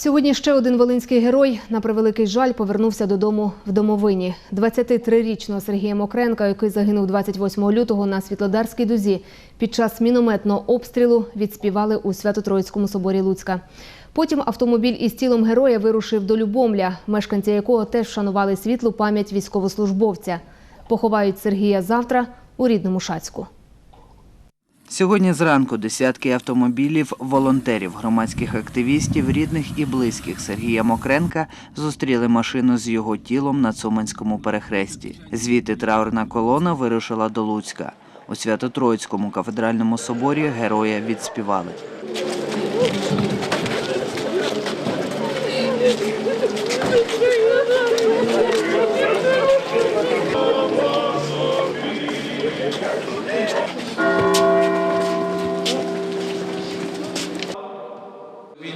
Сьогодні ще один волинський герой на превеликий жаль повернувся додому в домовині. 23-річного Сергія Мокренка, який загинув 28 лютого на Світлодарській дузі, під час мінометного обстрілу відспівали у Свято-Троїцькому соборі Луцька. Потім автомобіль із тілом героя вирушив до Любомля, мешканці якого теж вшанували світлу пам'ять військовослужбовця. Поховають Сергія завтра у рідному Шацьку. Сьогодні зранку десятки автомобілів, волонтерів, громадських активістів, рідних і близьких Сергія Мокренка зустріли машину з його тілом на Цуманському перехресті. Звідти траурна колона вирушила до Луцька. У Свято-Троїцькому кафедральному соборі героя відспівали.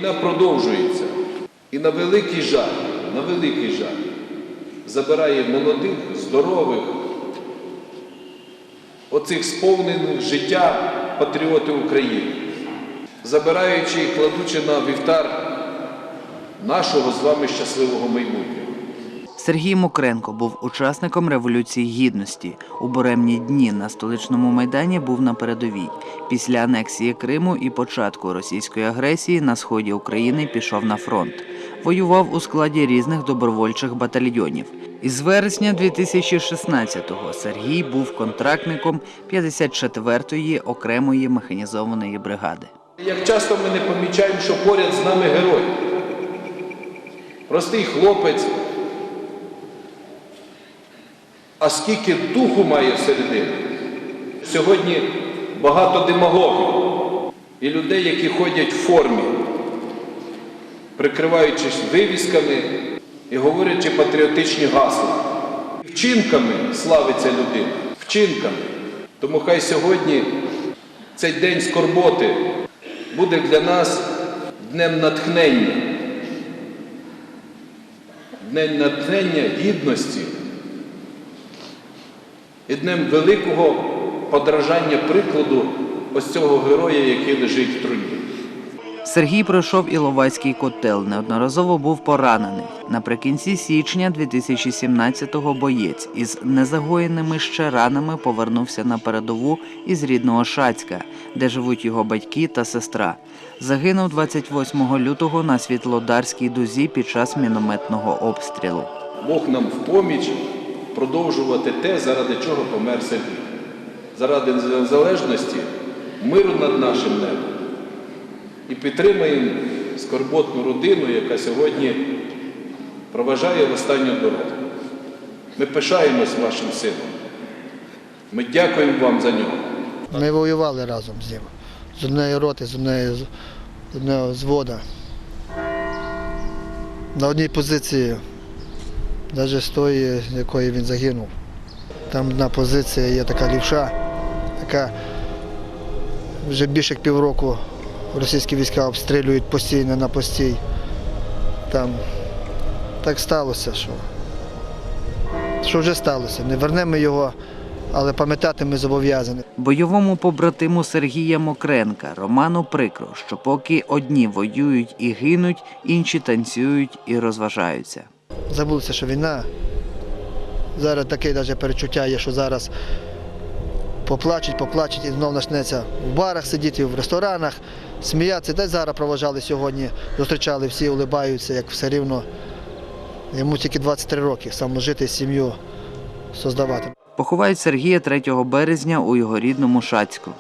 Війна продовжується. І на великий жаль, на великий жаль, забирає молодих, здорових, оцих сповнених життя патріоти України, забираючи і кладучи на вівтар нашого з вами щасливого майбутнього. Сергій Мокренко був учасником Революції Гідності. У буремні дні на столичному майдані був на передовій. Після анексії Криму і початку російської агресії на сході України пішов на фронт. Воював у складі різних добровольчих батальйонів. Із вересня 2016-го Сергій був контрактником 54-ї окремої механізованої бригади. Як часто ми не помічаємо, що поряд з нами герой. Простий хлопець. А скільки духу має всередині. Сьогодні багато демагогів і людей, які ходять в формі, прикриваючись вивісками і говорячи патріотичні гасла. Вчинками славиться людина. Вчинками. Тому хай сьогодні цей день скорботи буде для нас днем натхнення. Днем натхнення гідності і днем великого подражання прикладу ось цього героя, який лежить в труні. Сергій пройшов Іловайський котел, неодноразово був поранений. Наприкінці січня 2017-го боєць із незагоєними ще ранами повернувся на передову із рідного Шацька, де живуть його батьки та сестра. Загинув 28 лютого на Світлодарській дузі під час мінометного обстрілу. Бог нам в поміч продовжувати те, заради чого помер Сергій. Заради незалежності, миру над нашим небом. І підтримаємо скорботну родину, яка сьогодні проважає останню дорогу. Ми пишаємось вашим сином. Ми дякуємо вам за нього. Ми воювали разом з ним. З однієї роти, з однієї з одного. На одній позиції, навіть з тої, з якої він загинув. Там одна позиція є така лівша, яка вже більше як півроку російські війська обстрілюють постійно на постій. Там так сталося, що, що вже сталося. Не вернемо його, але пам'ятати ми зобов'язані. Бойовому побратиму Сергія Мокренка Роману прикро, що поки одні воюють і гинуть, інші танцюють і розважаються. Забулося, що війна. Зараз таке навіть перечуття є, що зараз поплачуть, поплачуть і знову почнеться в барах сидіти, в ресторанах, сміятися. Та зараз проважали сьогодні, зустрічали всі, улибаються, як все рівно. Йому тільки 23 роки, саме жити, сім'ю создавати. Поховають Сергія 3 березня у його рідному Шацьку.